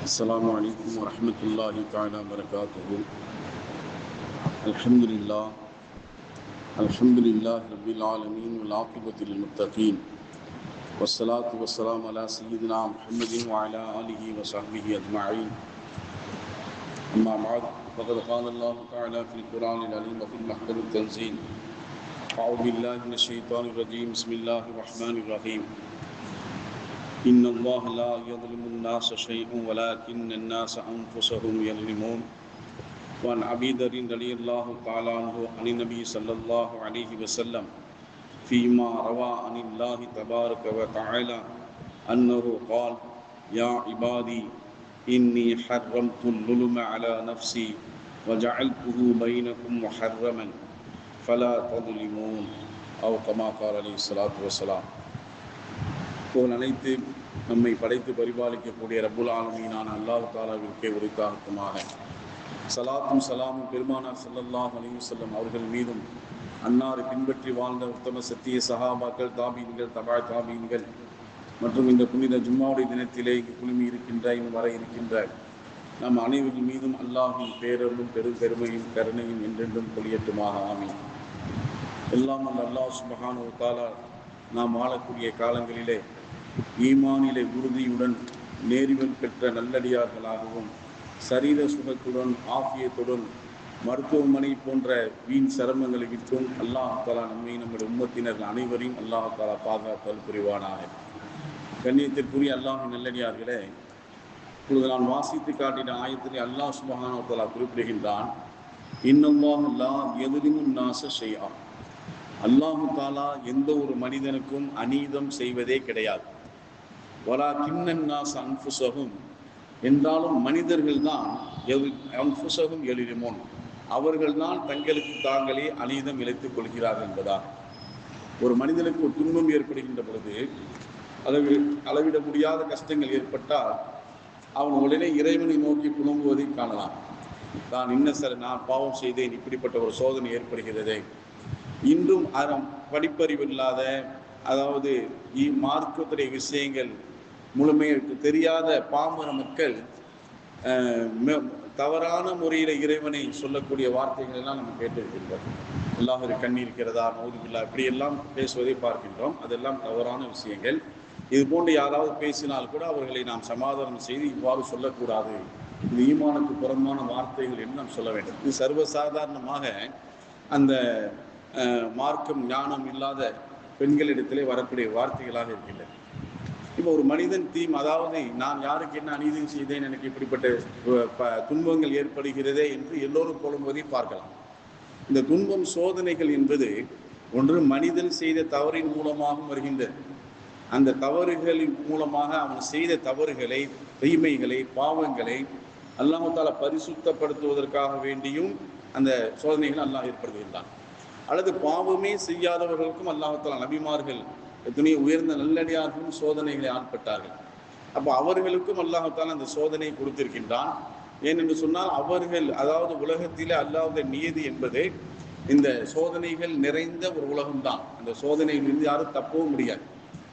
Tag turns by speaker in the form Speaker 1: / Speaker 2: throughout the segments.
Speaker 1: السلام عليكم ورحمة الله تعالى وبركاته. الحمد لله. الحمد لله رب العالمين والعاقبة للمتقين. والصلاة والسلام على سيدنا محمد وعلى آله وصحبه أجمعين. أما بعد فقد قال الله تعالى في القرآن العليم وفي المحكم التنزيل أعوذ بالله من الشيطان الرجيم. بسم الله الرحمن الرحيم. ان الله لا يظلم الناس شيئا ولكن الناس انفسهم يظلمون. وعن ابي ذر رضي الله تعالى عنه عن النبي صلى الله عليه وسلم فيما روى عن الله تبارك وتعالى انه قال يا عبادي اني حرمت الظلم على نفسي وجعلته بينكم محرما فلا تظلمون. او كما قال عليه الصلاه والسلام. புகழ் அனைத்து நம்மை படைத்து பரிபாலிக்கக்கூடிய ரபுல் ஆலமீனான அல்லாஹ் தாலாவிற்கே உரித்தாகட்டுமாக. சலாத்தும் சலாமும் பெருமானார் சல்லல்லாஹ் அலைஹி அவர்கள் மீதும் அன்னாரை பின்பற்றி வாழ்ந்த உத்தம சத்திய சஹாபாக்கள் தாபீன்கள் தபாய் தாபீன்கள் மற்றும் இந்த புனித ஜும்மாவுடைய தினத்திலே இங்கு குழுமி இருக்கின்ற இங்கு வர இருக்கின்ற நம் அனைவரின் மீதும் அல்லாஹின் பேரரும் பெரும் பெருமையும் கருணையும் என்றென்றும் கொளியட்டுமாக. ஆமீன். எல்லாம் அந்த அல்லாஹ் சுபஹானு தாலா நாம் வாழக்கூடிய காலங்களிலே ஈமானிலே உறுதியுடன் நேர்வல் பெற்ற நல்லடியார்களாகவும் சரீர சுகத்துடன் ஆஃபியத்துடன் மருத்துவமனை போன்ற வீண் சிரமங்களை விற்றும் அல்லாஹ் தாலா நம்மை நம்முடைய உம்மத்தினர்கள் அனைவரையும் அல்லாஹாலா பாதுகாத்தல் புரிவானாக. கண்ணியத்திற்குரிய அல்லாஹ் நல்லடியார்களே இப்பொழுது நான் வாசித்து காட்டின ஆயத்திலே அல்லாஹ் சுபஹானு குறிப்பிடுகின்றான். இன்னும் அல்லாஹ் எதிரிமும் நாச செய்யா அல்லாஹு தாலா எந்த ஒரு மனிதனுக்கும் அநீதம் செய்வதே கிடையாது. வலா கிண்ணன் அன்புசகும். என்றாலும் மனிதர்கள் தான் அன்புசகும் எழிலுமோன். அவர்கள் தான் தங்களுக்கு தாங்களே அநீதம் இழைத்துக் கொள்கிறார்கள் என்பதாக ஒரு மனிதனுக்கு ஒரு துன்பம் ஏற்படுகின்ற பொழுது அளவி அளவிட முடியாத கஷ்டங்கள் ஏற்பட்டால் அவன் உடனே இறைவனை நோக்கி புலம்புவதை காணலாம். நான் இன்ன சில நான் பாவம் செய்தேன் இப்படிப்பட்ட ஒரு சோதனை ஏற்படுகிறதே. இன்றும் அறம் படிப்பறிவு இல்லாத அதாவது மார்க்கத்துடைய விஷயங்கள் முழுமையாக தெரியாத பாமர மக்கள் தவறான முறையில் இறைவனை சொல்லக்கூடிய வார்த்தைகள் எல்லாம் நம்ம கேட்டிருக்கின்றோம். அல்லாஹ் ஒரு கண்ணி இருக்கிறதா நோதுபில்லா இப்படியெல்லாம் பேசுவதை பார்க்கின்றோம். அதெல்லாம் தவறான விஷயங்கள். இது போன்று யாராவது பேசினால் கூட அவர்களை நாம் சமாதானம் செய்து இவ்வாறு சொல்லக்கூடாது. இது ஈமானுக்கு புறம்பான வார்த்தைகள் என்று நாம் சொல்ல வேண்டும். இது சர்வசாதாரணமாக அந்த மார்க்கம் ஞானம் இல்லாத பெண்களிடத்திலே வரக்கூடிய வார்த்தைகளாக இருக்கின்றன இப்போ ஒரு மனிதன் தீம் அதாவது நான் யாருக்கு என்ன அநீதி செய்தேன் எனக்கு இப்படிப்பட்ட துன்பங்கள் ஏற்படுகிறதே என்று எல்லோரும் புலம்புவதை பார்க்கலாம். இந்த துன்பம் சோதனைகள் என்பது ஒன்று மனிதன் செய்த தவறின் மூலமாகவும் வருகின்றது அந்த தவறுகளின் மூலமாக அவன் செய்த தவறுகளை தீமைகளை பாவங்களை அல்லாமத்தால பரிசுத்தப்படுத்துவதற்காக வேண்டியும் அந்த சோதனைகள் அல்லாஹ் ஏற்படுத்துகின்றான். அல்லது பாவமே செய்யாதவர்களுக்கும் அல்லாஹால நபிமார்கள் எத்தனையோ உயர்ந்த நல்லடியார்களும் சோதனைகளை ஆட்பட்டார்கள். அப்போ அவர்களுக்கும் அல்லாஹால அந்த சோதனையை கொடுத்திருக்கின்றான். ஏனென்று சொன்னால் அவர்கள் அதாவது உலகத்திலே அல்லாத நியதி என்பது இந்த சோதனைகள் நிறைந்த ஒரு உலகம்தான். அந்த சோதனையிலிருந்து யாரும் தப்பவும் முடியாது.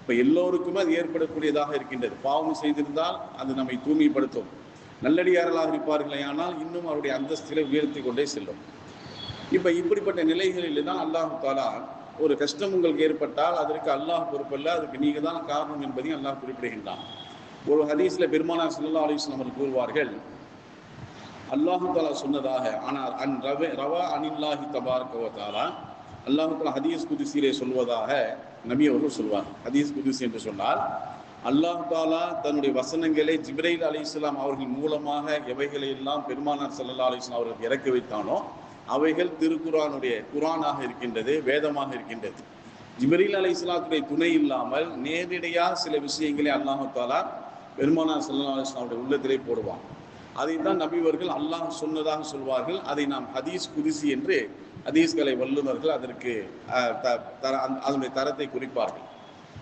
Speaker 1: இப்போ எல்லோருக்குமே அது ஏற்படக்கூடியதாக இருக்கின்றது. பாவம் செய்திருந்தால் அது நம்மை தூய்மைப்படுத்தும். நல்லடியாரலாக இருப்பார்களே ஆனால் இன்னும் அவருடைய அந்தஸ்தில உயர்த்தி கொண்டே செல்லும். இப்போ இப்படிப்பட்ட நிலைகளில் தான் அல்லாஹு தாலா ஒரு கஷ்டம் உங்களுக்கு ஏற்பட்டால் அதற்கு அல்லாஹ் பொறுப்பல்ல அதுக்கு நீங்கள் தான் காரணம் என்பதையும் அல்லாஹ் குறிப்பிடுகின்றான். ஒரு ஹதீஸில் பெருமானா சல்லா அலிஸ்லாம் அவர்கள் கூறுவார்கள் அல்லாஹு தாலா சொன்னதாக ஆனால் அன் ரவே ரவா அனில்லாஹி தபார்கவத்தாலா அல்லாஹு தாலா ஹதீஸ் குதிசியிலே சொல்வதாக நபி அவர்கள் சொல்வார். ஹதீஸ் குதிசி என்று சொன்னால் அல்லாஹு தாலா தன்னுடைய வசனங்களை ஜிப்ரைல் அலி இஸ்லாம் அவர்கள் மூலமாக எவைகளை எல்லாம் பெருமானார் சல்லா அலிஸ்லாம் அவர்கள் இறக்கி வைத்தானோ அவைகள் திருக்குறானுடைய குரானாக இருக்கின்றது வேதமாக இருக்கின்றது. ஜிபரீல் அலி இஸ்லாத்துடைய துணை இல்லாமல் நேரடியாக சில விஷயங்களை அல்லாஹாலா பெருமானா சல்லா அலிஸ்லாமுடைய உள்ளத்திலே போடுவான். அதைத்தான் நபிவர்கள் அல்லாஹ் சொன்னதாக சொல்வார்கள். அதை நாம் ஹதீஸ் குதிசி என்று ஹதீஸ்களை வல்லுநர்கள் அதற்கு அதனுடைய தரத்தை குறிப்பார்கள்.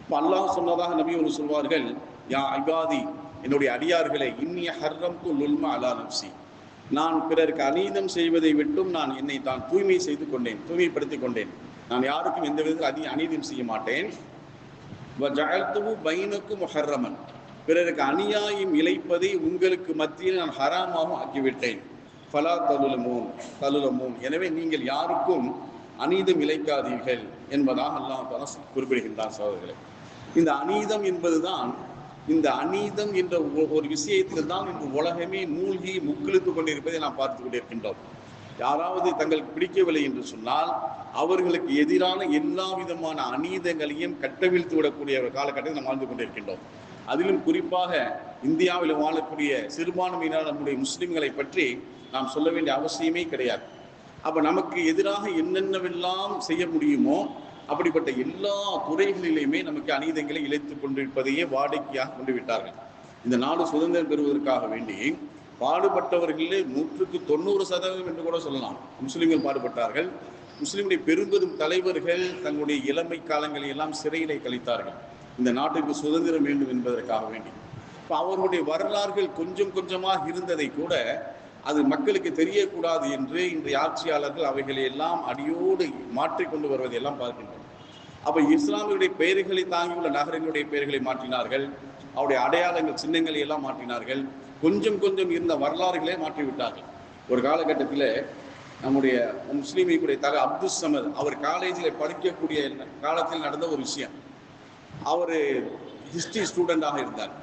Speaker 1: இப்போ அல்லாஹ் சொன்னதாக நபி ஒரு சொல்வார்கள் யா ஐபாதி என்னுடைய அடியார்களை இன்னிய ஹர்ரம் லுல்மா அலா நப்சி நான் பிறருக்கு அநீதம் செய்வதை விட்டும் நான் என்னை தான் தூய்மை செய்து கொண்டேன் தூய்மைப்படுத்திக் கொண்டேன். நான் யாருக்கும் எந்த விதத்தில் அதி அநீதம் செய்ய மாட்டேன். பைனுக்கும் முஹர்ரமன். பிறருக்கு அநியாயம் இழைப்பதை உங்களுக்கு மத்தியில் நான் ஹராமாகவும் ஆக்கிவிட்டேன். ஃபலா தலுலமோன் தலுலமோன். எனவே நீங்கள் யாருக்கும் அநீதம் இழைக்காதீர்கள் என்பதாக அல்லாஹ் குறிப்பிடுகின்றார் குறிப்பிடுகின்றான் இந்த அநீதம் என்பதுதான் இந்த அநீதம் என்ற ஒ- ஒரு விஷயத்தில் தான் இன்று உலகமே மூழ்கி முக்கிழித்துக் கொண்டிருப்பதை நாம் பார்த்து கொண்டிருக்கின்றோம். யாராவது தங்களுக்கு பிடிக்கவில்லை என்று சொன்னால் அவர்களுக்கு எதிரான எல்லா விதமான அநீதங்களையும் கட்டவிழ்த்து விடக்கூடிய ஒரு காலகட்டத்தில் நாம் வாழ்ந்து கொண்டிருக்கின்றோம். அதிலும் குறிப்பாக இந்தியாவில் வாழக்கூடிய சிறுபான்மையினர் நம்முடைய முஸ்லிம்களை பற்றி நாம் சொல்ல வேண்டிய அவசியமே கிடையாது. அப்ப நமக்கு எதிராக என்னென்னவெல்லாம் செய்ய முடியுமோ அப்படிப்பட்ட எல்லா துறைகளிலுமே நமக்கு அநீதங்களை இழைத்துக் கொண்டிருப்பதையே வாடிக்கையாக கொண்டு விட்டார்கள். இந்த நாடு சுதந்திரம் பெறுவதற்காக வேண்டி பாடுபட்டவர்களே நூற்றுக்கு தொண்ணூறு சதவீதம் என்று கூட சொல்லலாம். முஸ்லிம்கள் பாடுபட்டார்கள். முஸ்லிமுடைய பெரும்பெரும் தலைவர்கள் தங்களுடைய இளமை காலங்களை எல்லாம் சிறையிலே கழித்தார்கள். இந்த நாட்டுக்கு சுதந்திரம் வேண்டும் என்பதற்காக வேண்டி. இப்போ அவர்களுடைய வரலாறுகள் கொஞ்சம் கொஞ்சமாக இருந்ததை கூட அது மக்களுக்கு தெரியக்கூடாது என்று இன்றைய ஆட்சியாளர்கள் அவைகளை எல்லாம் அடியோடு மாற்றிக்கொண்டு வருவதை எல்லாம் பார்க்கின்றோம் அப்ப இஸ்லாமியுடைய பெயர்களை தாங்கியுள்ள நகரங்களுடைய பெயர்களை மாற்றினார்கள். அவருடைய அடையாளங்கள் சின்னங்களை எல்லாம் மாற்றினார்கள். கொஞ்சம் கொஞ்சம் இருந்த வரலாறுகளே மாற்றிவிட்டார்கள். ஒரு காலகட்டத்தில் நம்முடைய முஸ்லீமிக்குடைய தக அப்துல் சமத் அவர் காலேஜில் படிக்கக்கூடிய காலத்தில் நடந்த ஒரு விஷயம். அவர் ஹிஸ்ட்ரி ஸ்டூடெண்டாக இருந்தார்.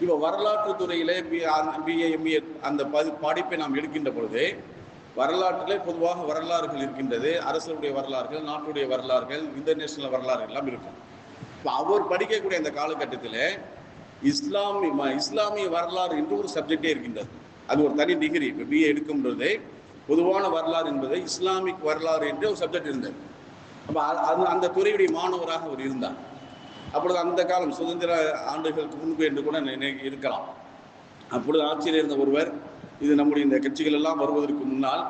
Speaker 1: இப்போ வரலாற்று துறையிலே பி பிஏ எம்ஏ அந்த பதி படிப்பை நாம் எடுக்கின்ற பொழுது வரலாற்றிலே பொதுவாக வரலாறுகள் இருக்கின்றது. அரசுடைய வரலாறுகள் நாட்டுடைய வரலாறுகள் இன்டர்நேஷனல் வரலாறுகள் எல்லாம் இருக்கும். இப்போ அவர் படிக்கக்கூடிய அந்த காலகட்டத்தில் இஸ்லாமிய ம- இஸ்லாமிய வரலாறு என்று ஒரு சப்ஜெக்டே இருக்கின்றது. அது ஒரு தனி டிகிரி இப்போ பிஏ எடுக்கும் பொழுது பொதுவான வரலாறு என்பது இஸ்லாமிக் வரலாறு என்று ஒரு சப்ஜெக்ட் இருந்தது. அப்போ அது அந்த துறையுடைய மாணவராக அவர் இருந்தார். அப்பொழுது அந்த காலம் சுதந்திர ஆண்டுகளுக்கு முன்பு என்று கூட இருக்கலாம். அப்பொழுது ஆட்சியில் இருந்த ஒருவர் இது நம்முடைய இந்த கட்சிகள் எல்லாம் வருவதற்கு முன்னால்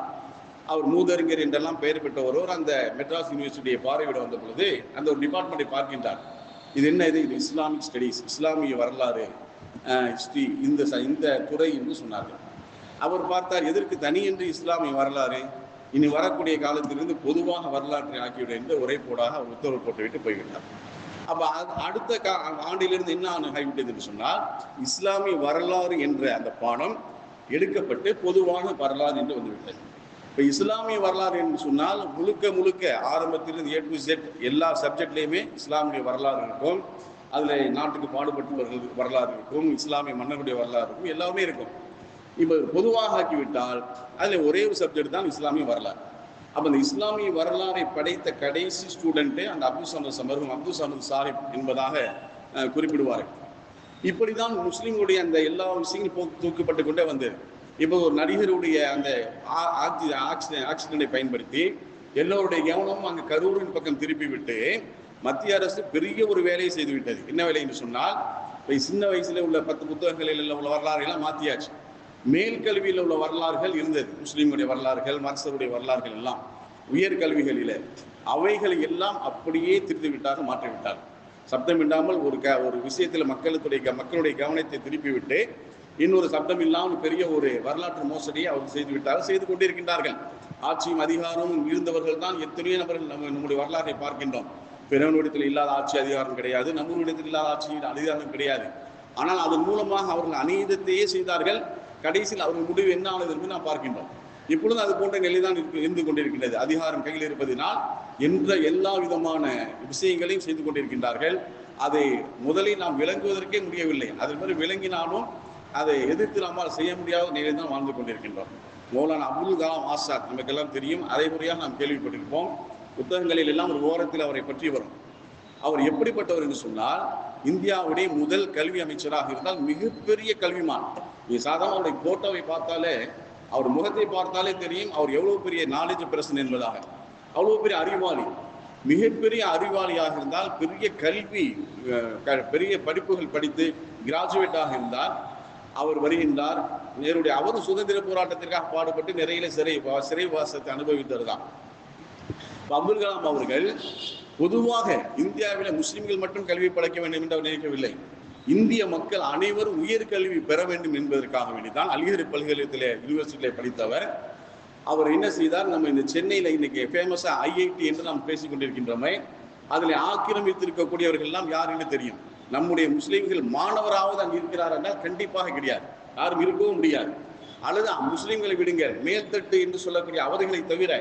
Speaker 1: அவர் மூதறிஞர் என்றெல்லாம் பெயர் பெற்ற ஒருவர் அந்த மெட்ராஸ் யூனிவர்சிட்டியை பார்வையிட வந்த பொழுது அந்த ஒரு டிபார்ட்மெண்ட்டை பார்க்கின்றார். இது என்ன இது? இது இஸ்லாமிக் ஸ்டடீஸ் இஸ்லாமிய வரலாறு ஹிஸ்டரி இந்த இந்த துறை என்று சொன்னார்கள். அவர் பார்த்தார் எதற்கு தனியின்றி இஸ்லாமிய வரலாறு? இனி வரக்கூடிய காலத்திலிருந்து பொதுவாக வரலாற்றை ஆக்கிவிட என்று ஒரே போடாக அவர் உத்தரவு போட்டுவிட்டு போய்விட்டார். அப்ப அடுத்த கா ஆண்டிலிருந்து என்ன ஆகிவிட்டது என்று சொன்னால் இஸ்லாமிய வரலாறு என்ற அந்த பாடம் எடுக்கப்பட்டு பொதுவான வரலாறு என்று வந்துவிட்டது. இப்ப இஸ்லாமிய வரலாறு என்று சொன்னால் முழுக்க முழுக்க ஆரம்பத்திலிருந்து ஏ டு செட் எல்லா சப்ஜெக்ட்லேயுமே இஸ்லாமிய வரலாறு இருக்கும். அதுல நாட்டுக்கு பாடுபட்டவர்கள் வரலாறு இருக்கும் இஸ்லாமிய மன்னருடைய வரலாறு இருக்கும் எல்லாமே இருக்கும். இப்போ பொதுவாக ஆக்கிவிட்டால் அதில் ஒரே ஒரு சப்ஜெக்ட் தான் இஸ்லாமிய வரலாறு. அப்போ அந்த இஸ்லாமிய வரலாறை படைத்த கடைசி ஸ்டூடெண்ட்டு அந்த அப்துல் சமத் சமர்கம் அப்துல் சமத் சாஹிப் என்பதாக குறிப்பிடுவார்கள் குறிப்பிடுவார்கள் இப்படிதான் முஸ்லீமுடைய அந்த எல்லா விஷயங்களும் போக்கு தூக்கப்பட்டு கொண்டே வந்தது இப்போ ஒரு நடிகருடைய அந்த ஆக்சிடென்டை பயன்படுத்தி எல்லோருடைய கவனமும் அங்கே கரூரின் பக்கம் திருப்பி விட்டு மத்திய அரசு பெரிய ஒரு வேலையை செய்து விட்டது. என்ன வேலை என்று சொன்னால் இப்போ சின்ன வயசுல உள்ள பத்து புத்தகங்களில் உள்ள வரலாறு எல்லாம் மேல் கல்வியில் உள்ள வரலாறுகள் இருந்தது. முஸ்லீம்களுடைய வரலாறுகள் மரசருடைய வரலாறுகள் எல்லாம் உயர் கல்விகளில் அவைகளை எல்லாம் அப்படியே திருத்திவிட்டாக மாற்றிவிட்டார் சப்தம் இல்லாமல் ஒரு க ஒரு விஷயத்தில் மக்களுடைய க- மக்களுடைய கவனத்தை திருப்பிவிட்டு இன்னொரு சப்தம் இல்லாமல் பெரிய ஒரு வரலாற்று மோசடியை அவர் செய்து விட்டார்கள் செய்து கொண்டிருக்கின்றார்கள். ஆட்சியும் அதிகாரமும் இருந்தவர்கள் தான் எத்தனையோ நபர்கள் நம்ம நம்முடைய வரலாற்றை பார்க்கின்றோம். பிறவனிடத்தில் இல்லாத ஆட்சி அதிகாரம் கிடையாது நம்முடைய இல்லாத ஆட்சியின் அதிகாரம் கிடையாது. ஆனால் அதன் மூலமாக அவர்கள் அநீதத்தையே செய்தார்கள். கடைசியில் அவர்கள் முடிவு என்ன ஆனது என்று நாம் பார்க்கின்றோம். இப்பொழுது அது போன்ற நிலைதான் இருக்கு- இருந்து கொண்டிருக்கின்றது. அதிகாரம் கையில் இருப்பதினால் என்ற எல்லா விதமான விஷயங்களையும் செய்து கொண்டிருக்கின்றார்கள். அதை முதலில் நாம் விளங்குவதற்கே முடியவில்லை. அதே மாதிரி விளங்கினாலும் அதை எதிர்த்து நம்மால் செய்ய முடியாத நிலையில் தான் வாழ்ந்து கொண்டிருக்கின்றோம். மௌலான அப்துல் கலாம் ஆசாத் நமக்கெல்லாம் தெரியும். அதே முறையாக நாம் கேள்விப்பட்டிருப்போம். புத்தகங்களில் எல்லாம் ஒரு ஓரத்தில் அவரை பற்றி வரும். அவர் எப்படிப்பட்டவர் என்று சொன்னால் இந்தியாவுடைய முதல் கல்வி அமைச்சராக இருந்தால் மிகப்பெரிய கல்விமான். நீ சாதாரண அவருடைய போட்டோவை பார்த்தாலே அவர் முகத்தை பார்த்தாலே தெரியும் அவர் எவ்வளவு பெரிய நாலேஜ் பிரசன் என்பதாக. அவ்வளவு பெரிய அறிவாளி. மிகப்பெரிய அறிவாளியாக இருந்தால் பெரிய கல்வி பெரிய படிப்புகள் படித்து கிராஜுவேட்டாக இருந்தால் அவர் வருகின்றார். நேருடைய அவரும் சுதந்திர போராட்டத்திற்காக பாடுபட்டு நிறைய சிறை சிறைவாசத்தை அனுபவித்தவர் தான். அப்துல் கலாம் அவர்கள் பொதுவாக இந்தியாவில் முஸ்லிம்கள் மட்டும் கல்வி படைக்க வேண்டும் என்று அவர் நினைக்கவில்லை. இந்திய மக்கள் அனைவரும் உயர்கல்வி பெற வேண்டும் என்பதற்காக வேண்டிதான் அலிகரி பல்கலைக்கழகத்தில் யூனிவர்சிட்டியிலே படித்தவர். அவர் என்ன செய்தார்? நம்ம இந்த சென்னையில் இன்னைக்கு ஃபேமஸாக ஐஐடி என்று நாம் பேசிக்கொண்டிருக்கின்றோமை அதில் ஆக்கிரமித்திருக்கக்கூடியவர்கள் எல்லாம் யார் என்று தெரியும். நம்முடைய முஸ்லீம்கள் மாணவராவது அங்கே இருக்கிறார் என்றால் கண்டிப்பாக கிடையாது. யாரும் இருக்கவும் முடியாது. அல்லது முஸ்லீம்களை விடுங்க மேல்தட்டு என்று சொல்லக்கூடிய அவர்களை தவிர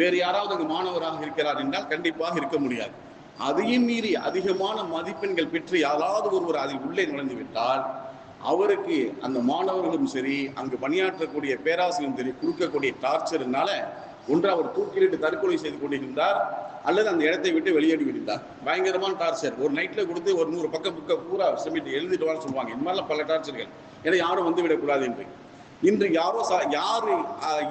Speaker 1: வேறு யாராவது அங்கு மாணவராக இருக்கிறார் என்றால் கண்டிப்பாக இருக்க முடியாது. அதையும் மீறி அதிகமான மதிப்பெண்கள் பெற்று யாராவது ஒருவர் அதில் உள்ளே நுழைந்து விட்டால் அவருக்கு அந்த மாணவர்களும் சரி அங்கு பணியாற்றக்கூடிய பேராசிரியரும் சரி கொடுக்கக்கூடிய டார்ச்சர்னால ஒன்று அவர் தூக்கிலிட்டு தற்கொலை செய்து கொண்டிருந்தார் அல்லது அந்த இடத்தை விட்டு வெளியேறி விடுந்தார் பயங்கரமான டார்ச்சர் ஒரு நைட்டில் கொடுத்து ஒரு நூறு பக்கம் புக்கை பூரா சப்மிட் எழுதிட்டு வான்னு சொல்லுவாங்க. இந்த மாதிரிலாம் பல டார்ச்சர்கள் ஏன்னா யாரும் வந்து விடக்கூடாது என்று. இன்று யாரோ சா யாரு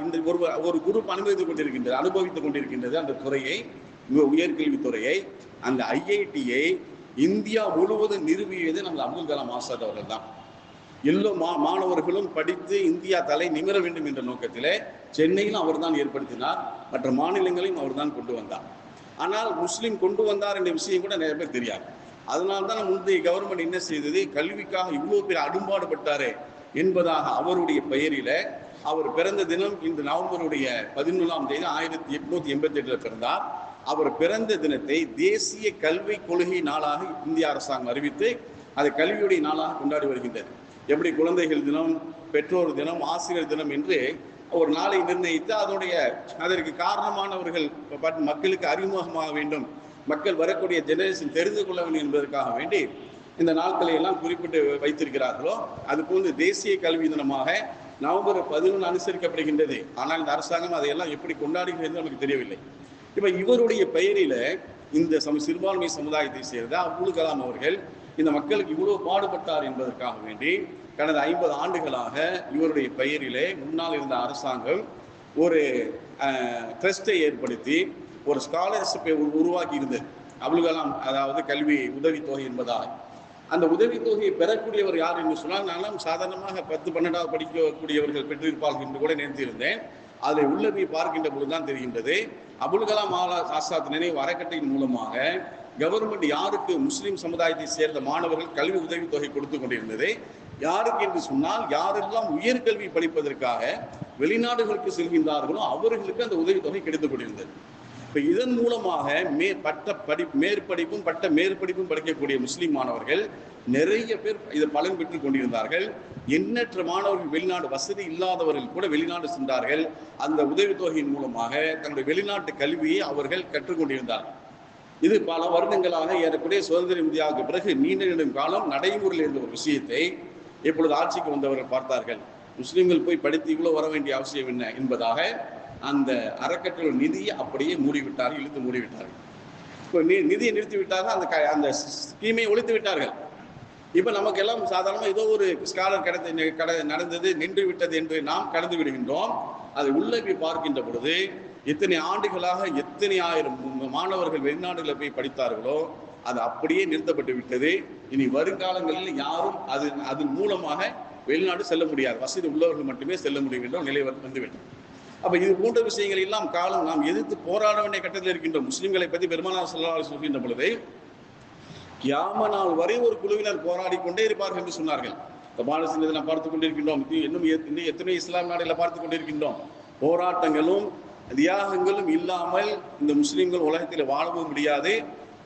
Speaker 1: இந்த ஒரு ஒரு குரூப் அனுபவித்துக் கொண்டிருக்கின்றது அனுபவித்துக் கொண்டிருக்கின்றது அந்த துறையை உயர்கல்வித்துறையை அந்த ஐஐடியை இந்தியா முழுவதும் நிறுவியது நம்ம அப்துல் கலாம் ஆசாத் அவர்கள் தான். எல்லோ மா மாணவர்களும் படித்து இந்தியா தலை நிமிர வேண்டும் என்ற நோக்கத்திலே சென்னையிலும் அவர் தான் ஏற்படுத்தினார் மற்ற மாநிலங்களையும் அவர் தான் கொண்டு வந்தார். ஆனால் முஸ்லீம் கொண்டு வந்தார் என்ற விஷயம் கூட நிறைய பேர் தெரியாது. அதனால்தான் முந்தைய கவர்மெண்ட் என்ன செய்தது? கல்விக்காக இவ்வளோ பேர் அடும்பாடுபட்டாரே. என்பதாக அவருடைய பெயரில அவர் பிறந்த தினம் இந்த நவம்பருடைய பதினொன்றாம் தேதி ஆயிரத்தி எட்நூத்தி எண்பத்தி எட்டுல பிறந்தார். அவர் பிறந்த தினத்தை தேசிய கல்வி கொள்கை நாளாக இந்திய அரசாங்கம் அறிவித்து அதை கல்வியுடைய நாளாக கொண்டாடி வருகின்றது. எப்படி குழந்தைகள் தினம் பெற்றோர் தினம் ஆசிரியர் தினம் என்று ஒரு நாளை நிர்ணயித்து அதனுடைய அதற்கு காரணமானவர்கள் பட்- மக்களுக்கு அறிமுகமாக வேண்டும். மக்கள் வரக்கூடிய ஜெனரேஷன் தெரிந்து கொள்ள வேண்டும் என்பதற்காக வேண்டி இந்த நாட்களை எல்லாம் குறிப்பிட்டு வைத்திருக்கிறார்களோ அது போன்று தேசிய கல்வி தினமாக நவம்பர் பதினொன்று அனுசரிக்கப்படுகின்றது. ஆனால் இந்த அரசாங்கம் அதையெல்லாம் எப்படி கொண்டாடுகிறது நமக்கு தெரியவில்லை. இப்போ இவருடைய பெயரில இந்த சம சிறுபான்மை சமுதாயத்தை சேர்ந்த அப்துல் கலாம் அவர்கள் இந்த மக்களுக்கு இவ்வளவு பாடுபட்டார் என்பதற்காக வேண்டி கடந்த ஐம்பது ஆண்டுகளாக இவருடைய பெயரிலே முன்னால் இருந்த அரசாங்கம் ஒரு ட்ரஸ்டை ஏற்படுத்தி ஒரு ஸ்காலர்ஷிப்பை உருவாக்கி இருந்தது அப்துல் கலாம் அதாவது கல்வி உதவித்தொகை என்பதாக அந்த உதவித்தொகையை பெறக்கூடியவர் யார் என்று சொன்னால் நானும் சாதாரணமாக பத்து பன்னெண்டாவது படிக்கக்கூடியவர்கள் பெற்றிருப்பார்கள் என்று கூட நினைத்திருந்தேன். அதை உள்ள போய் பார்க்கின்ற பொழுதுதான் தெரிகின்றது. அபுல் கலாம் ஆலா ஆசாத் நினைவு அறக்கட்டையின் மூலமாக கவர்மெண்ட் யாருக்கு முஸ்லீம் சமுதாயத்தை சேர்ந்த மாணவர்கள் கல்வி உதவித்தொகை கொடுத்து கொண்டிருந்தது? யாருக்கு என்று சொன்னால் யாரெல்லாம் உயர்கல்வி படிப்பதற்காக வெளிநாடுகளுக்கு செல்கின்றார்களோ அவர்களுக்கு அந்த உதவித்தொகை கிடைத்துக் கொண்டிருந்தது. இப்போ இதன் மூலமாக மே பட்ட படி மேற்படிப்பும் பட்ட மேற்படிப்பும் படிக்கக்கூடிய முஸ்லீம் மாணவர்கள் நிறைய பேர் இதை பலன் பெற்றுக் கொண்டிருந்தார்கள். எண்ணற்ற மாணவர்கள் வெளிநாடு வசதி இல்லாதவர்கள் கூட வெளிநாடு சென்றார்கள். அந்த உதவித்தொகையின் மூலமாக தன்னுடைய வெளிநாட்டு கல்வியை அவர்கள் கற்றுக்கொண்டிருந்தார்கள் இது பல வருடங்களாக ஏறக்குறைய சுதந்திர இந்தியாவுக்கு பிறகு நீண்ட நெடும் காலம் நடைமுறையில் இருந்த ஒரு விஷயத்தை இப்பொழுது ஆட்சிக்கு வந்தவர்கள் பார்த்தார்கள். முஸ்லீம்கள் போய் படித்து இவ்வளோ வர வேண்டிய அவசியம் என்ன என்பதாக அந்த அறக்கட்டளை நிதியை அப்படியே மூடிவிட்டார்கள் இழுத்து மூடிவிட்டார்கள். இப்போ நி நிதியை நிறுத்தி விட்டார்கள் அந்த க- அந்த ஸ்கீமை ஒழித்து விட்டார்கள். இப்போ நமக்கு எல்லாம் சாதாரணமாக ஏதோ ஒரு ஸ்காலர் கிடைத்த கடை நடந்தது நின்று விட்டது என்று நாம் கடந்து விடுகின்றோம். அதை உள்ளே போய் பார்க்கின்ற பொழுது எத்தனை ஆண்டுகளாக எத்தனை ஆயிரம் மாணவர்கள் வெளிநாடுகளில் போய் படித்தார்களோ அது அப்படியே நிறுத்தப்பட்டு விட்டது. இனி வருங்காலங்களில் யாரும் அது அதன் மூலமாக வெளிநாடு செல்ல முடியாது. வசதி உள்ளவர்கள் மட்டுமே செல்ல முடியும் என்ற நிலை வந்து- வந்துவிட்டது அப்போ இது போன்ற விஷயங்கள் எல்லாம் காலம் நாம் எதிர்த்து போராட வேண்டிய கட்டத்தில் இருக்கின்றோம் முஸ்லிம்களை பற்றி பெருமானார் செல்ல சொல்கின்ற பொழுது கியாம நாள் வரை ஒரு குழுவினர் போராடி கொண்டே இருப்பார்கள் என்று சொன்னார்கள். இந்த பாலஸ்தீனத்தை நாம் பார்த்து கொண்டிருக்கின்றோம். இன்னும் இன்னும் எத்தனை இஸ்லாம் நாடுகளை பார்த்து கொண்டிருக்கின்றோம். போராட்டங்களும் தியாகங்களும் இல்லாமல் இந்த முஸ்லிம்கள் உலகத்தில் வாழவும் முடியாது.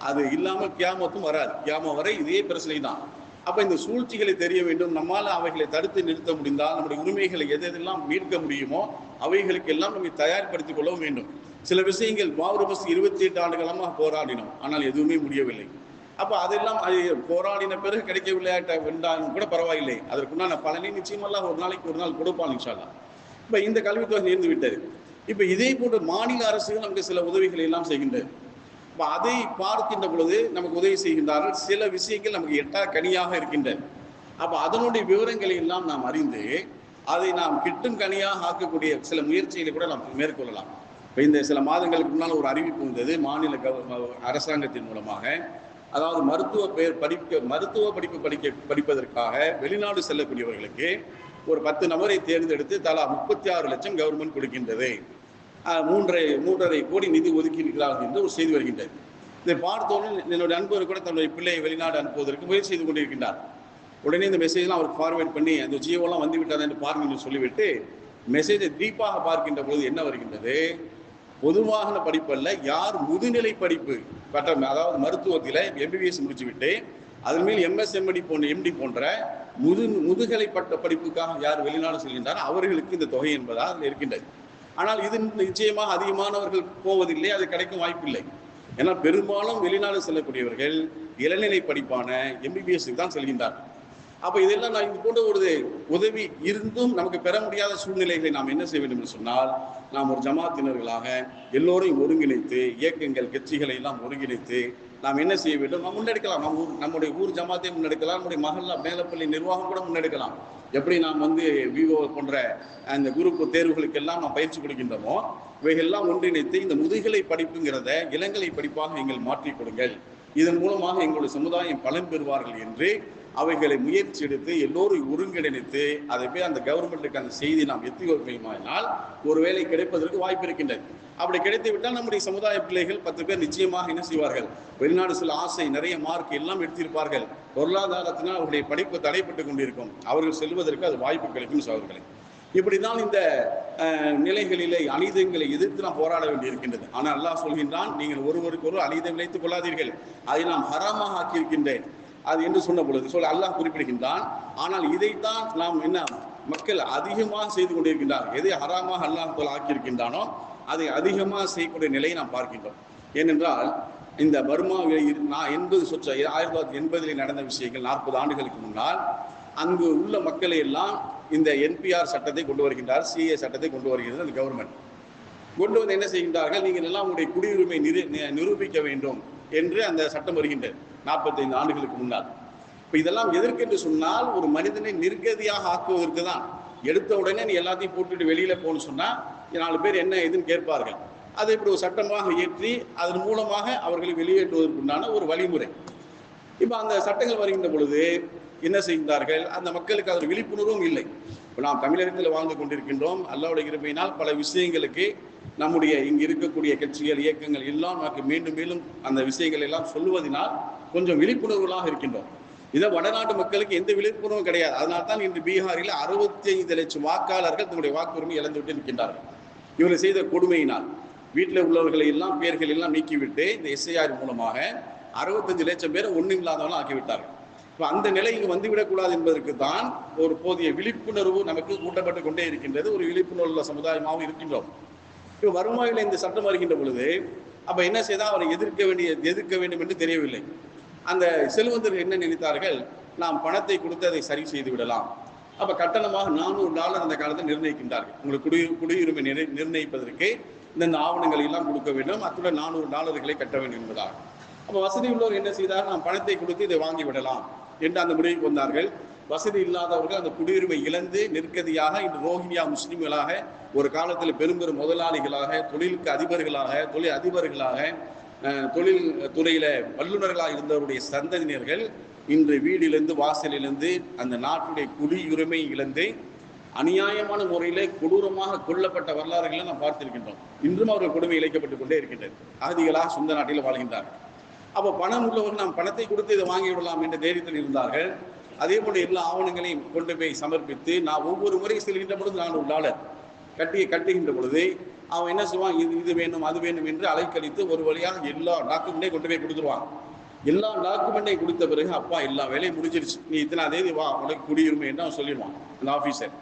Speaker 1: அது இல்லாமல் கியாமத்தும் வராது. கியாமம் வரை இதே பிரச்சனை தான் அப்ப இந்த சூழ்ச்சிகளை தெரிய வேண்டும். நம்மால் அவைகளை தடுத்து நிறுத்த முடிந்தால் நம்முடைய உரிமைகளை எது எதெல்லாம் மீட்க முடியுமோ அவைகளுக்கு எல்லாம் நம்மை தயார்படுத்திக் கொள்ள வேண்டும். சில விஷயங்கள் மாவுரபஸ் இருபத்தி எட்டு ஆண்டுகளமாக போராடினோம். ஆனால் எதுவுமே முடியவில்லை. அப்ப அதெல்லாம் அது போராடின பிறகு கிடைக்கவில்லை வென்றாலும் கூட பரவாயில்லை. அதற்குண்டான பலனை நிச்சயமெல்லாம் ஒரு நாளைக்கு ஒரு நாள் கொடுப்பான் இன்ஷால்லா இப்ப இந்த கல்வித்தொகை நேர்ந்து விட்டது. இப்ப இதே போன்ற மாநில அரசுகள் நமக்கு சில உதவிகளை எல்லாம் செய்கின்றது அப்ப அதை பார்க்கின்ற பொழுது நமக்கு உதவி செய்கின்றார்கள். சில விஷயங்கள் நமக்கு எட்டா கனியாக இருக்கின்றன. அப்ப அதனுடைய விவரங்களை எல்லாம் நாம் அறிந்து அதை நாம் கிட்டும் கனியாக ஆக்கக்கூடிய சில முயற்சிகளை கூட நாம் மேற்கொள்ளலாம். இப்போ இந்த சில மாதங்களுக்கு முன்னால் ஒரு அறிவிப்பு வந்தது. மாநில கவ- அரசாங்கத்தின் மூலமாக. அதாவது மருத்துவ பேர் படிக்க மருத்துவ படிப்பு படிக்க படிப்பதற்காக வெளிநாடு செல்லக்கூடியவர்களுக்கு ஒரு பத்து நபரை தேர்ந்தெடுத்து தலா முப்பத்தி ஆறு லட்சம் கவர்மெண்ட் கொடுக்கின்றது. மூன்றரை மூன்றரை கோடி நிதி ஒதுக்கி இருக்கிறார்கள் என்று ஒரு செய்தி வருகின்றது. இதை பார்த்தோன்னு என்னுடைய அன்பர் கூட தன்னுடைய பிள்ளையை வெளிநாடு அனுப்புவதற்கு முயற்சி செய்து கொண்டிருக்கின்றார். உடனே இந்த மெசேஜ்லாம் அவருக்கு ஃபார்வேர்ட் பண்ணி அந்த ஜியோலாம் வந்து விட்டதா என்று பாருங்கன்னு சொல்லிவிட்டு மெசேஜை டீப்பாக பார்க்கின்ற பொழுது என்ன வருகின்றது? பொதுவாக படிப்பல்ல யார் முதுநிலை படிப்பு? பட்டம் அதாவது மருத்துவத்தில் எம்பிபிஎஸ் முடிச்சுவிட்டு அதன் மேல் எம்எஸ்எம்டி போன்ற எம்டி போன்ற முது முதுகலை பட்ட படிப்புக்காக யார் வெளிநாடு செல்கின்றாரோ அவர்களுக்கு இந்த தொகை என்பதால் இருக்கின்றது. ஆனால் இது நிச்சயமாக அதிகமானவர்கள் போவதில்லை அது கிடைக்கும் வாய்ப்பில்லை. ஏன்னா பெரும்பாலும் வெளிநாடு செல்லக்கூடியவர்கள் இளநிலை படிப்பான எம்பிபிஎஸ்க்கு தான் செல்கின்றார்கள் அப்ப இதெல்லாம் நான் இது போன்ற ஒரு உதவி இருந்தும் நமக்கு பெற முடியாத சூழ்நிலைகளை நாம் என்ன செய்ய வேண்டும் என்று சொன்னால் நாம் ஒரு ஜமாத்தினர்களாக எல்லோரையும் ஒருங்கிணைத்து இயக்கங்கள் கட்சிகளை எல்லாம் ஒருங்கிணைத்து நாம் என்ன செய்ய வேண்டும்? நாம் முன்னெடுக்கலாம். நம்ம ஊர் நம்முடைய ஊர் ஜமாத்தை முன்னெடுக்கலாம். நம்முடைய மகல்லா மேலப்பள்ளி நிர்வாகம் கூட முன்னெடுக்கலாம். எப்படி நாம் வந்து விவோ போன்ற அந்த குரூப் தேர்வுகளுக்கெல்லாம் நாம் பயிற்சி கொடுக்கின்றோமோ இவைகள்லாம் ஒன்றிணைத்து இந்த முதுகலை படிப்புங்கிறத இளங்கலை படிப்பாக நீங்கள் மாற்றிக் கொடுங்கள். இதன் மூலமாக எங்களுடைய சமுதாயம் பலன் பெறுவார்கள் என்று அவைகளை முயற்சி எடுத்து எல்லோரும் ஒருங்கிணைத்து அதை போய் அந்த கவர்மெண்ட்டுக்கு அந்த செய்தி நாம் எத்தி வைப்போமானால் ஒருவேளை கிடைப்பதற்கு வாய்ப்பு இருக்கின்றது. அப்படி கிடைத்து விட்டால் நம்முடைய சமுதாய பிள்ளைகள் பத்து பேர் நிச்சயமாக என்ன செய்வார்கள்? வெளிநாடு சில ஆசை நிறைய மார்க் எல்லாம் எடுத்திருப்பார்கள். பொருளாதாரத்தினால் அவருடைய படிப்பு தடைப்பட்டு கொண்டிருக்கும். அவர்கள் செல்வதற்கு அது வாய்ப்பு கிடைக்கும் சோதர்களை இப்படிதான் இந்த நிலைகளிலே அநீதங்களை எதிர்த்து நாம் போராட வேண்டியிருக்கின்றது ஆனால் அல்லாஹ் சொல்கின்றான் நீங்கள் ஒருவருக்கு ஒரு அநீதம் விளைத்துக் கொள்ளாதீர்கள். அதை நாம் ஹராமாக ஆக்கியிருக்கின்றேன். அது என்று சொன்ன பொழுது சொல்ல அல்லாஹ் குறிப்பிடுகின்றான் ஆனால் இதைத்தான் நாம் என்ன மக்கள் அதிகமாக செய்து கொண்டிருக்கின்றார். எதை ஹராமாக அல்லாஹ் போல் ஆக்கியிருக்கின்றானோ அதை அதிகமாக செய்யக்கூடிய நிலையை நாம் பார்க்கின்றோம். ஏனென்றால் இந்த பர்மாவில் நான் எண்பது சொச்ச ஆயிரத்தி தொள்ளாயிரத்தி எண்பதில் நடந்த விஷயங்கள் நாற்பது ஆண்டுகளுக்கு முன்னால் அங்கு உள்ள மக்களை எல்லாம் இந்த என்பிஆர் சட்டத்தை கொண்டு வருகின்றார் சிஏ சட்டத்தை கொண்டு வருகிறது அந்த கவர்மெண்ட். கொண்டு வந்து என்ன செய்கின்றார்கள் நீங்கள் எல்லாம் உங்களுடைய குடியுரிமை நிரு நிரூபிக்க வேண்டும் என்று அந்த சட்டம் வருகின்றது. நாற்பத்தைந்து ஆண்டுகளுக்கு முன்னால். இப்போ இதெல்லாம் எதற்கென்று சொன்னால் ஒரு மனிதனை நிர்கதியாக ஆக்குவதற்கு தான். எடுத்த உடனே நீ எல்லாத்தையும் போட்டுட்டு வெளியில் போகணும்னு சொன்னால் நாலு பேர் என்ன ஏதுன்னு கேட்பார்கள். அதை இப்படி ஒரு சட்டமாக இயற்றி அதன் மூலமாக அவர்களை வெளியேற்றுவதற்குண்டான ஒரு வழிமுறை. இப்போ அந்த சட்டங்கள் வருகின்ற பொழுது என்ன செய்கின்றார்கள்? அந்த மக்களுக்கு அதன் விழிப்புணர்வும் இல்லை. இப்போ நாம் தமிழகத்தில் வாழ்ந்து கொண்டிருக்கின்றோம். அல்லாவுடைய இருப்பினால் பல விஷயங்களுக்கு நம்முடைய இங்கு இருக்கக்கூடிய கட்சிகள் இயக்கங்கள் எல்லாம் நமக்கு மீண்டும் மீண்டும் அந்த விஷயங்கள் எல்லாம் சொல்லுவதனால் கொஞ்சம் விழிப்புணர்வுகளாக இருக்கின்றோம். இதை வடநாட்டு மக்களுக்கு எந்த விழிப்புணர்வும் கிடையாது. அதனால தான் இன்று பீகாரில் அறுபத்தி ஐந்து லட்சம் வாக்காளர்கள் தன்னுடைய வாக்குரிமை இழந்துவிட்டு நிற்கின்றார்கள். இவர்கள் செய்த கொடுமையினால் வீட்டில் உள்ளவர்களை எல்லாம் பேர்கள் எல்லாம் நீக்கிவிட்டு இந்த எஸ்ஐஆர் மூலமாக அறுபத்தஞ்சு லட்சம் பேர் ஒன்றும் இல்லாதவங்களும் ஆக்கிவிட்டார்கள். இப்போ அந்த நிலை இங்கு வந்துவிடக்கூடாது என்பதற்கு தான் ஒரு போதிய விழிப்புணர்வு நமக்கு ஊட்டப்பட்டு கொண்டே இருக்கின்றது. ஒரு விழிப்புணர்வு சமுதாயமாகவும் இருக்கின்றோம். இப்போ வருவாயில் இந்த சட்டம் வருகின்ற பொழுது அப்போ என்ன செய்தால் அவரை எதிர்க்க வேண்டிய எதிர்க்க வேண்டும் என்று தெரியவில்லை. அந்த செல்வந்தர்கள் என்ன நினைத்தார்கள்? நாம் பணத்தை கொடுத்து அதை சரி செய்து விடலாம். அப்ப கட்டணமாக நானூறு டாலர் அந்த காலத்தில் நிர்ணயிக்கின்றார்கள். உங்களுக்கு குடி குடியுரிமை நிர் நிர்ணயிப்பதற்கு இந்த ஆவணங்களை எல்லாம் கொடுக்க வேண்டும். அத்துடன் நானூறு டாலர்களை கட்ட வேண்டும் என்பதாக அப்ப வசதி உள்ளவர் என்ன செய்தார்? நாம் பணத்தை கொடுத்து இதை வாங்கி விடலாம் என்று அந்த முடிவுக்கு வந்தார்கள். வசதி இல்லாதவர்கள் அந்த குடியுரிமை இழந்து நிற்கதியாக இன்று ரோஹிங்கியா முஸ்லிம்களாக ஒரு காலத்தில் பெரும் பெரும் முதலாளிகளாக தொழிலுக்கு அதிபர்களாக தொழில் அதிபர்களாக தொழில் துறையில வல்லுநர்களாக இருந்தவருடைய சந்ததியினர்கள் இன்று வீடிலிருந்து வாசலிலிருந்து அந்த நாட்டுடைய குடியுரிமை இழந்து அநியாயமான முறையிலே கொடூரமாக கொல்லப்பட்ட வரலாறுகளை நாம் பார்த்திருக்கின்றோம். இன்றும் அவர்கள் கொடுமை இழைக்கப்பட்டுக் கொண்டே இருக்கின்றது. அகதிகளாக சொந்த நாட்டில் வாழ்கின்றார்கள். அப்போ பணம் உள்ளவர்கள் நாம் பணத்தை கொடுத்து இதை வாங்கி விடலாம் என்ற தைரியத்தில் இருந்தார்கள். அதே போல எல்லா ஆவணங்களையும் கொண்டு போய் சமர்ப்பித்து நான் ஒவ்வொரு முறை செல்கின்ற பொழுது நான் உள்ளாளர் கட்டி கட்டுகின்ற பொழுது அவன் என்ன செய்வான் இது இது வேணும் அது வேணும் என்று அலைக்கழித்து ஒரு வழியாக எல்லா டாக்குமெண்ட்டையும் கொண்டு போய் கொடுத்துருவான். எல்லா டாக்குமெண்ட்டையும் கொடுத்த பிறகு அப்பா எல்லா வேலையும் முடிஞ்சிருச்சு. நீ இத்தனை தேதி வா உனக்கு குடியுரிமை என்று அவன் சொல்லிடுவான் அந்த ஆஃபீஸர்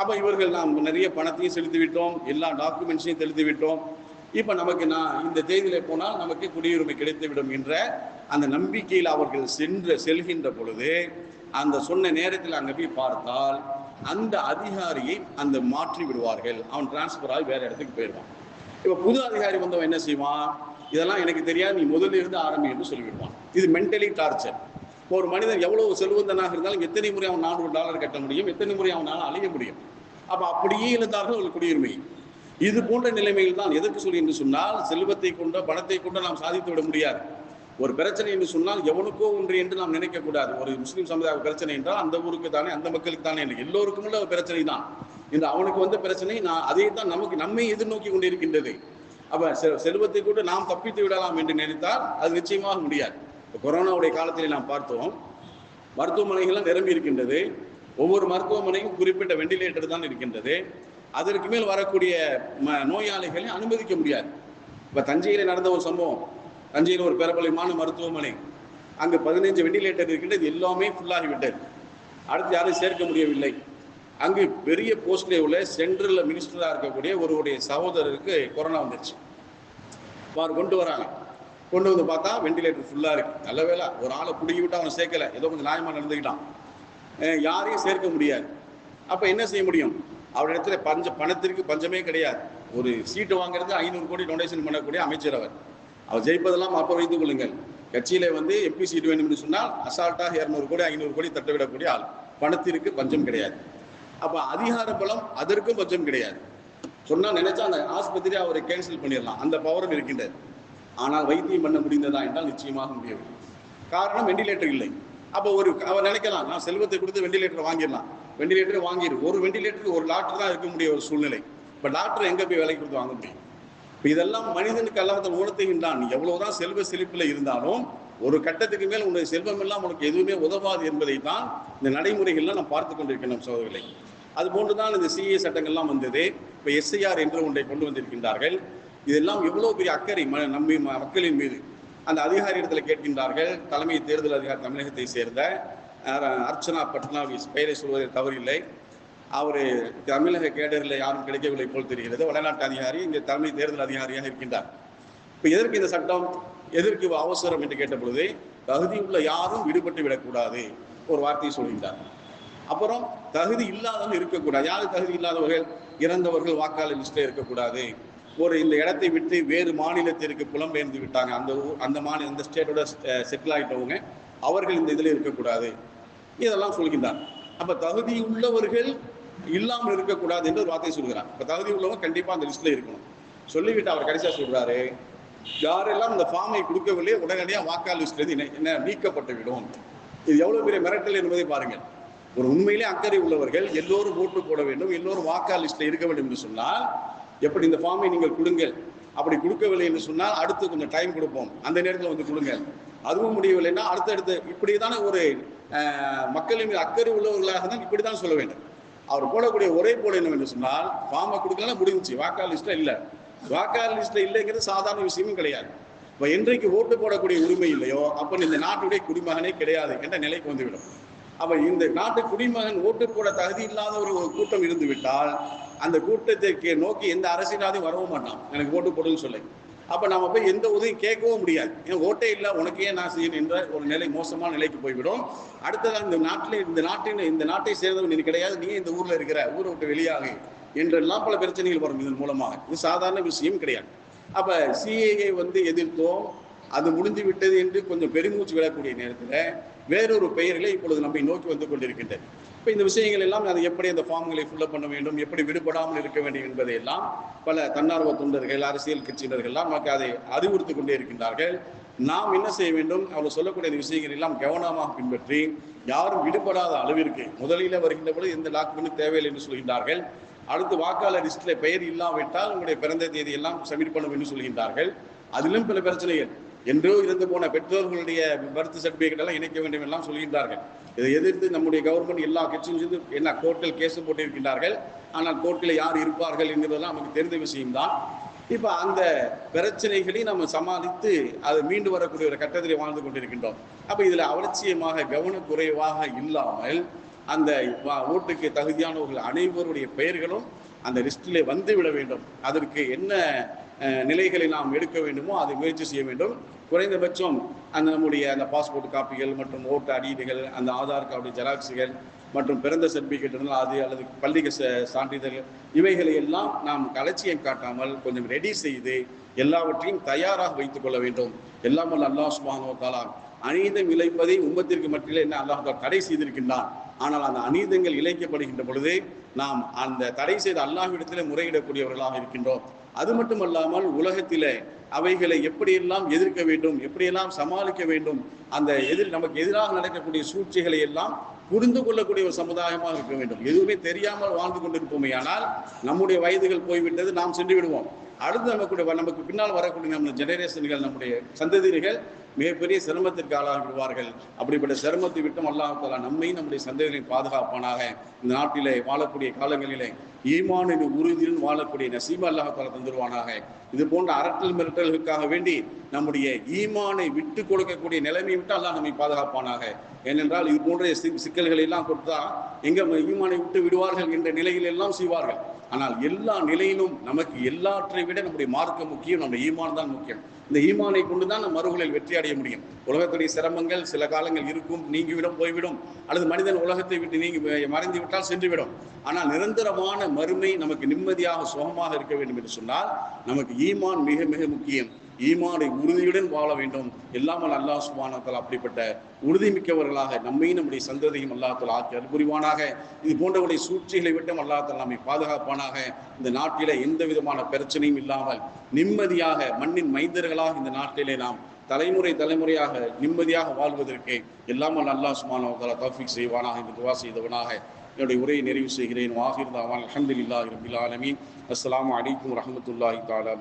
Speaker 1: அப்போ இவர்கள் நாம் நிறைய பணத்தையும் செலுத்தி விட்டோம் எல்லா டாக்குமெண்ட்ஸையும் செலுத்தி விட்டோம் இப்போ நமக்கு நான் இந்த தேதியில போனால் நமக்கு குடியுரிமை கிடைத்துவிடும் என்ற அந்த நம்பிக்கையில் அவர்கள் சென்று செல்கின்ற பொழுது அந்த சொன்ன நேரத்தில் அங்கே போய் பார்த்தால் அந்த அதிகாரியை அந்த மாற்றி விடுவார்கள். அவன் டிரான்ஸ்ஃபர் ஆகி வேற இடத்துக்கு போயிடுவான். இப்போ புது அதிகாரி வந்தவன் என்ன செய்வான்? இதெல்லாம் எனக்கு தெரியாது நீ முதல்ல இருந்து ஆரம்பி என்று சொல்லிவிடுவான். இது மென்டலி டார்ச்சர் ஒரு மனிதன் எவ்வளவு செல்வந்தனாக இருந்தாலும் எத்தனை முறை அவன் நானூறு டாலர் கட்ட முடியும் எத்தனை முறை அவனால் அழிய முடியும்? அப்ப அப்படியே இழந்தார்கள் ஒரு குடியுரிமை. இது போன்ற நிலைமையில் தான் எதற்கு சொல்லி என்று சொன்னால் செல்வத்தை கொண்டோ பணத்தை கொண்டோ நாம் சாதித்து விட முடியாது. ஒரு பிரச்சனை என்று சொன்னால் எவனுக்கோ ஒன்று என்று நாம் நினைக்கக்கூடாது ஒரு முஸ்லீம் சமுதாய பிரச்சனை என்றால் அந்த ஊருக்கு தானே அந்த மக்களுக்கு தானே இல்லை எல்லோருக்கும் உள்ள ஒரு பிரச்சனை தான். இந்த அவனுக்கு வந்த பிரச்சனை நான் அதை தான் நமக்கு நம்மை எதிர்நோக்கி கொண்டிருக்கின்றது. அப்ப செ- செல்வத்தை கூட நாம் தப்பித்து விடலாம் என்று நினைத்தால் அது நிச்சயமாக முடியாது. இப்போ கொரோனாவுடைய காலத்தில் நாம் பார்த்தோம் மருத்துவமனைகள்லாம் நிரம்பி இருக்கின்றது. ஒவ்வொரு மருத்துவமனையும் குறிப்பிட்ட வெண்டிலேட்டர் தான் இருக்கின்றது. அதற்கு மேல் வரக்கூடிய ம- நோயாளிகளை அனுமதிக்க முடியாது. இப்போ தஞ்சையில் நடந்த ஒரு சம்பவம் தஞ்சையில் ஒரு பிரபலமான மருத்துவமனை. அங்கு பதினைஞ்சு வெண்டிலேட்டர் இருக்கின்றது எல்லாமே ஃபுல்லாகிவிட்டது அடுத்து யாரும் சேர்க்க முடியவில்லை. அங்கு பெரிய போஸ்ட்ல உள்ள சென்ட்ரல் மினிஸ்டராக இருக்கக்கூடிய ஒருவருடைய சகோதரருக்கு கொரோனா வந்துருச்சு. அவர் கொண்டு வராங்க. கொண்டு வந்து பார்த்தா வெண்டிலேட்டர் ஃபுல்லாக இருக்கு. நல்ல வேளை ஒரு ஆளை பிடுங்கி விட்டு அவனை சேர்க்கல. ஏதோ கொஞ்சம் நியாயமாக நடந்துக்கிட்டான். யாரையும் சேர்க்க முடியாது. அப்போ என்ன செய்ய முடியும்? அவரிடத்துல பஞ்ச பணத்திற்கு பஞ்சமே கிடையாது. ஒரு சீட்டு வாங்குறது ஐநூறு கோடி டொனேஷன் பண்ணக்கூடிய அமைச்சர் அவர். அவர் ஜெயிப்பதெல்லாம் அப்போ வைத்துக் கொள்ளுங்கள். கட்சியில வந்து எம்பி சீட் வேண்டும் என்று சொன்னால் அசால்ட்டாக இரநூறு கோடி ஐநூறு கோடி தட்டவிடக்கூடிய ஆள். பணத்திற்கு பஞ்சம் கிடையாது. அப்ப அதிகார பலம் அதற்கும் பஞ்சம் கிடையாது. சொன்னா நினைச்சா அந்த ஆஸ்பத்திரி அவரை கேன்சல் பண்ணிடலாம். அந்த பவரும் இருக்கின்றது. ஆனால் வைத்தியம் பண்ண முடிந்ததா என்றால் நிச்சயமாக முடியவில்லை காரணம் வெண்டிலேட்டர் இல்லை. அப்போ ஒரு அவர் நினைக்கலாம் நான் செல்வத்தை கொடுத்து வெண்டிலேட்டர் வாங்கிடலாம். வெண்டிலேட்டர் வாங்கிடு. ஒரு வெண்டிலேட்டருக்கு ஒரு டாக்டர் தான் இருக்க முடிய ஒரு சூழ்நிலை. இப்போ டாக்டர் எங்க போய் விலைக்கு கொடுத்து வாங்க முடியும்? இதெல்லாம் மனிதனுக்கு அல்லாத உணர்த்துகின்றான். எவ்வளவுதான் செல்வ செழிப்புல இருந்தாலும் ஒரு கட்டத்துக்கு மேல் உன்னுடைய செல்வம் எல்லாம் உனக்கு எதுவுமே உதவாது என்பதை தான் இந்த நடைமுறைகள்லாம் நாம் பார்த்து கொண்டிருக்கிறோம் சோதர்களை அது போன்றுதான் இந்த சிஏ சட்டங்கள்லாம் வந்தது. இப்போ எஸ்ஐஆர் என்று ஒன்றை கொண்டு வந்திருக்கின்றார்கள். இதெல்லாம் எவ்வளோ பெரிய அக்கறை ம- நம்மை மக்களின் மீது. அந்த அதிகாரி இடத்துல கேட்கின்றார்கள். தலைமை தேர்தல் அதிகாரி தமிழகத்தை சேர்ந்த அர்ச்சனா பட்னாவிஸ் பெயரை சொல்வதில் தவறில்லை. அவர் தமிழக கேடரில் யாரும் கிடைக்கவில்லை போல் தெரிகிறது. வடநாட்டு அதிகாரி இங்கே தலைமை தேர்தல் அதிகாரியாக இருக்கின்றார். இப்போ எதற்கு இந்த சட்டம் எதற்கு அவசரம் என்று கேட்ட பொழுது தகுதி உள்ள யாரும் விடுபட்டு விடக்கூடாது. ஒரு வார்த்தையை சொல்கின்றார். அப்புறம் தகுதி இல்லாதவங்க இருக்கக்கூடாது. யார் தகுதி இல்லாதவர்கள்? இறந்தவர்கள் வாக்காளர் லிஸ்ட்டில் இருக்கக்கூடாது. ஒரு இந்த இடத்தை விட்டு வேறு மாநிலத்திற்கு புலம்பெயர்ந்து விட்டாங்க. அந்த ஊர் அந்த மாநில அந்த ஸ்டேட்டோட செட்டில் ஆகிட்டவங்க அவர்கள் இந்த இதில் இருக்கக்கூடாது. இதெல்லாம் சொல்கின்றார். அப்போ தகுதி உள்ளவர்கள் இல்லாமல் இருக்கக்கூடாது என்று ஒரு வார்த்தையை சொல்கிறார். இப்போ தகுதி உள்ளவங்க கண்டிப்பாக அந்த லிஸ்ட்டில் இருக்கணும். சொல்லிவிட்டு அவர் கடைசியாக சொல்கிறாரு யாரெல்லாம் இந்த ஃபார்மை கொடுக்கவில்லை உடனடியாக வாக்காளர் லிஸ்ட்லேருந்து என்ன- என்ன நீக்கப்பட்டு விடும். இது எவ்வளோ பெரிய மிரட்டல் என்பதை பாருங்கள். ஒரு உண்மையிலே அக்கறை உள்ளவர்கள் எல்லோரும் ஓட்டு போட வேண்டும் எல்லோரும் வாக்காளர் லிஸ்ட்டில் இருக்க வேண்டும் என்று சொன்னால் எப்படி இந்த ஃபார்மை நீங்கள் கொடுங்கள். அப்படி கொடுக்கவில்லை என்று சொன்னால் அடுத்து கொஞ்சம் டைம் கொடுப்போம். அந்த நேரத்தில் வந்து கொடுங்க அதுவும் முடியவில்லைன்னா அடுத்தடுத்து இப்படி தானே ஒரு மக்களின் அக்கறை உள்ளவர்களாக தான் இப்படி தான் சொல்ல வேண்டும். அவர் போடக்கூடிய ஒரே போட என்னவென்று சொன்னால் ஃபார்மை கொடுக்கலாம் முடிஞ்சிச்சு. வாக்காளர் லிஸ்ட்ல இல்லை. வாக்காளர் லிஸ்ட்ல இல்லைங்கிறது சாதாரண விஷயமும் கிடையாது. இப்போ என்றைக்கு ஓட்டு போடக்கூடிய உரிமை இல்லையோ அப்போ இந்த நாட்டுடைய குடிமகனே கிடையாது என்ற நிலைக்கு வந்துவிடும். அப்ப இந்த நாட்டு குடிமகன் ஓட்டு போட தகுதி இல்லாத ஒரு ஒரு கூட்டம் இருந்து விட்டால் அந்த கூட்டத்திற்கு நோக்கி எந்த அரசியலாதையும் வரவும் மாட்டான். எனக்கு ஓட்டு போடுன்னு சொல்லி. அப்ப நம்ம போய் எந்த உதவியும் கேட்கவும் முடியாது. ஏன் ஓட்டே இல்லை உனக்கு ஏன் நான் செய்யணும் என்ற ஒரு நிலை மோசமான நிலைக்கு போய்விடும். அடுத்ததான் இந்த நாட்டில் இந்த நாட்டின் இந்த நாட்டை சேர்ந்தவன் நீ கிடையாது நீ இந்த ஊர்ல இருக்கிற ஊரை விட்டு வெளியாக என்றெல்லாம் பல பிரச்சனைகள் வரும் இதன் மூலமாக. இது சாதாரண விஷயம் கிடையாது. அப்ப சிஏஏ வந்து எதிர்த்தோம் அது முடிந்து விட்டது என்று கொஞ்சம் பெருமூச்சு விடக்கூடிய நேரத்தில் வேறொரு பெயர்களை இப்பொழுது நம்மை நோக்கி வந்து கொண்டிருக்கின்றது. இப்போ இந்த விஷயங்கள் எல்லாம் அது எப்படி அந்த ஃபார்ம்களை ஃபுல்லப் பண்ண வேண்டும் எப்படி விடுபடாமல் இருக்க வேண்டும் என்பதை எல்லாம் பல தன்னார்வ தொண்டர்கள் அரசியல் கட்சியினர்கள் எல்லாம் நமக்கு அதை அறிவுறுத்தி கொண்டே இருக்கின்றார்கள். நாம் என்ன செய்ய வேண்டும்? அவர் சொல்லக்கூடிய விஷயங்கள் எல்லாம் கவனமாக பின்பற்றி யாரும் விடுபடாத அளவிற்கு முதலில் வருகின்ற பொழுது எந்த டாக்குமெண்ட் தேவையில்லை என்று சொல்கின்றார்கள். அடுத்து வாக்காளர் லிஸ்டில் பெயர் இல்லாவிட்டால் உங்களுடைய பிறந்த தேதி எல்லாம் சப்மிட் பண்ணும் என்று சொல்கின்றார்கள். அதிலும் பல பிரச்சனைகள். என்றோ இருந்து போன பெற்றோர்களுடைய பர்த் சர்டிபிகேட் எல்லாம் இணைக்க வேண்டும் எல்லாம் சொல்கின்றார்கள். இதை எதிர்த்து நம்முடைய கவர்மெண்ட் எல்லா கட்சியும் சேர்ந்து என்ன கோர்ட்டில் கேஸ் போட்டிருக்கின்றார்கள். ஆனால் கோர்ட்டில் யார் இருப்பார்கள் என்கிறதெல்லாம் நமக்கு தெரிந்த விஷயம்தான். இப்போ அந்த பிரச்சனைகளை நம்ம சமாளித்து அது மீண்டு வரக்கூடிய ஒரு கட்டத்திலே வாழ்ந்து கொண்டிருக்கின்றோம். அப்போ இதில் அவலட்சியமாக கவனக்குறைவாக இல்லாமல் அந்த வா- ஓட்டுக்கு தகுதியானவர்கள் அனைவருடைய பெயர்களும் அந்த லிஸ்டிலே வந்து விட வேண்டும். அதற்கு என்ன நிலைகளை நாம் எடுக்க வேண்டுமோ அதை முயற்சி செய்ய வேண்டும். குறைந்தபட்சம் அந்த நம்முடைய அந்த பாஸ்போர்ட் காப்பிகள் மற்றும் ஓட்டு அடியீடுகள் அந்த ஆதார் கார்டு ஜெராக்ஸுகள் மற்றும் பிறந்த சர்டிபிகேட் இருந்தால் அது அல்லது பள்ளிக்கு ச- சான்றிதழ் இவைகளை எல்லாம் நாம் அலட்சியம் காட்டாமல் கொஞ்சம் ரெடி செய்து எல்லாவற்றையும் தயாராக வைத்துக் கொள்ள வேண்டும். எல்லாம் வல்ல அல்லாஹ் சுப்ஹானஹு வ தஆலா இழைப்பதை உம்மத்திற்கு மட்டிலே என்ன அல்லாஹ் தடை செய்திருக்கின்றான். ஆனால் அந்த அநீதங்கள் இழைக்கப்படுகின்ற பொழுது நாம் அந்த தடை செய்த அல்லாஹ்விடத்திலே முறையிடக்கூடியவர்களாக இருக்கின்றோம். அது மட்டுமல்லாமல் உலகத்திலே அவைகளை எப்படியெல்லாம் எதிர்க்க வேண்டும் எப்படியெல்லாம் சமாளிக்க வேண்டும் அந்த எதிர் நமக்கு எதிராக நடக்கக்கூடிய சூழ்ச்சிகளை எல்லாம் புரிந்து கொள்ளக்கூடிய ஒரு சமுதாயமாக இருக்க வேண்டும். எதுவுமே தெரியாமல் வாழ்ந்து கொண்டிருப்போமே ஆனால் நம்முடைய வயதுகள் போய்விட்டது நாம் சென்று விடுவோம். அடுத்து நமக்கு நமக்கு பின்னால் வரக்கூடிய நம்ம ஜெனரேஷன்கள் நம்முடைய சந்ததியினர்கள் மிகப்பெரிய சிரமத்திற்கு ஆளாகிடுவார்கள் அப்படிப்பட்ட சிரமத்தை விட்டும் அல்லாஹால நம்மையும் நம்முடைய சந்ததிகளையும் பாதுகாப்பானாக இந்த நாட்டிலே வாழக்கூடிய காலங்களிலே ஈமானின் உறுதியுடன் வாழக்கூடிய நசீம் அல்லாஹால தந்துருவானாக. இது போன்ற அரட்டல் மிரட்டல்களுக்காக வேண்டி நம்முடைய ஈமானை விட்டு கொடுக்கக்கூடிய நிலைமையை விட்டு அல்லாஹ் நம்மை பாதுகாப்பானாக. ஏனென்றால் இது போன்ற சிக்கல்களை எல்லாம் கொடுத்தா எங்க ஈமானை விட்டு விடுவார்கள் என்ற நிலையில் எல்லாம் செய்வார்கள். ஆனால் எல்லா நிலையிலும் நமக்கு எல்லாற்றை விட நம்முடைய மார்க்கம் முக்கியம் நம்முடைய ஈமான் தான் முக்கியம். இந்த ஈமானை கொண்டு தான் நம் மறுகளில் வெற்றி அடைய முடியும். உலகத்துடைய சிரமங்கள் சில காலங்கள் இருக்கும் நீங்கிவிடும் போய்விடும். அல்லது மனிதன் உலகத்தை விட்டு நீங்கி மறைந்து விட்டால் சென்றுவிடும். ஆனால் நிரந்தரமான மறுமை நமக்கு நிம்மதியாக சுகமாக இருக்க வேண்டும் என்று சொன்னால் நமக்கு ஈமான் மிக மிக முக்கியம். ஈமானை உறுதியுடன் வாழ வேண்டும். எல்லாமல் அல்லாஹ் சுபானத்தால் அப்படிப்பட்ட உறுதிமிக்கவர்களாக நம்மையும் நம்முடைய சந்ததியும் அல்லாஹால் ஆக்கி அற்புரிவானாக இது போன்றவருடைய சூழ்ச்சிகளை விட்டும் அல்லாஹால் நம்மை பாதுகாப்பானாக. இந்த நாட்டிலே எந்த விதமான பிரச்சனையும் இல்லாமல் நிம்மதியாக மண்ணின் மைந்தர்களாக இந்த நாட்டிலே நாம் தலைமுறை தலைமுறையாக நிம்மதியாக வாழ்வதற்கு எல்லாமல் அல்லாஹ் சுபானவத்தால் தௌஃபிக் செய்வானாக இந்த துவா செய்தவனாக என்னுடைய உரையை நிறைவு செய்கிறேன். வாஹிர் தாவான் அலமதுல்லாஹி ரபில் ஆலமீன். அஸ்ஸலாமு அலைக்கும் வரஹ்மத்துல்லாஹி தஆலா